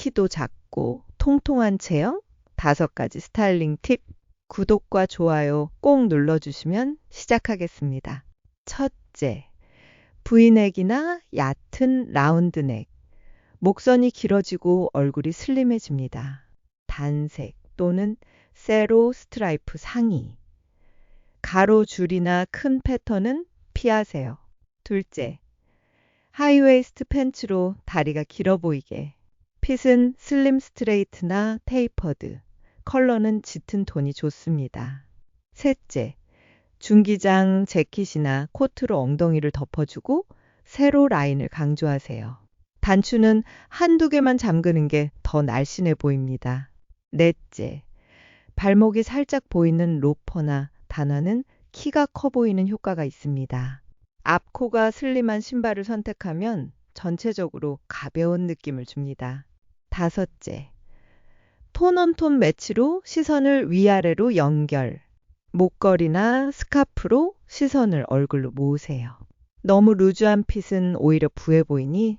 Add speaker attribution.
Speaker 1: 키도 작고 통통한 체형 다섯 가지 스타일링 팁 구독과 좋아요 꼭 눌러주시면 시작하겠습니다. 첫째, V넥이나 얕은 라운드넥. 목선이 길어지고 얼굴이 슬림해집니다. 단색 또는 세로 스트라이프 상의. 가로 줄이나 큰 패턴은 피하세요. 둘째, 하이웨이스트 팬츠로 다리가 길어 보이게. 핏은 슬림 스트레이트나 테이퍼드. 컬러는 짙은 톤이 좋습니다. 셋째, 중기장 재킷이나 코트로 엉덩이를 덮어주고 세로 라인을 강조하세요. 단추는 한두 개만 잠그는 게 더 날씬해 보입니다. 넷째, 발목이 살짝 보이는 로퍼나 단화는 키가 커 보이는 효과가 있습니다. 앞코가 슬림한 신발을 선택하면 전체적으로 가벼운 느낌을 줍니다. 다섯째, 톤온톤 매치로 시선을 위아래로 연결. 목걸이나 스카프로 시선을 얼굴로 모으세요. 너무 루즈한 핏은 오히려 부해 보이니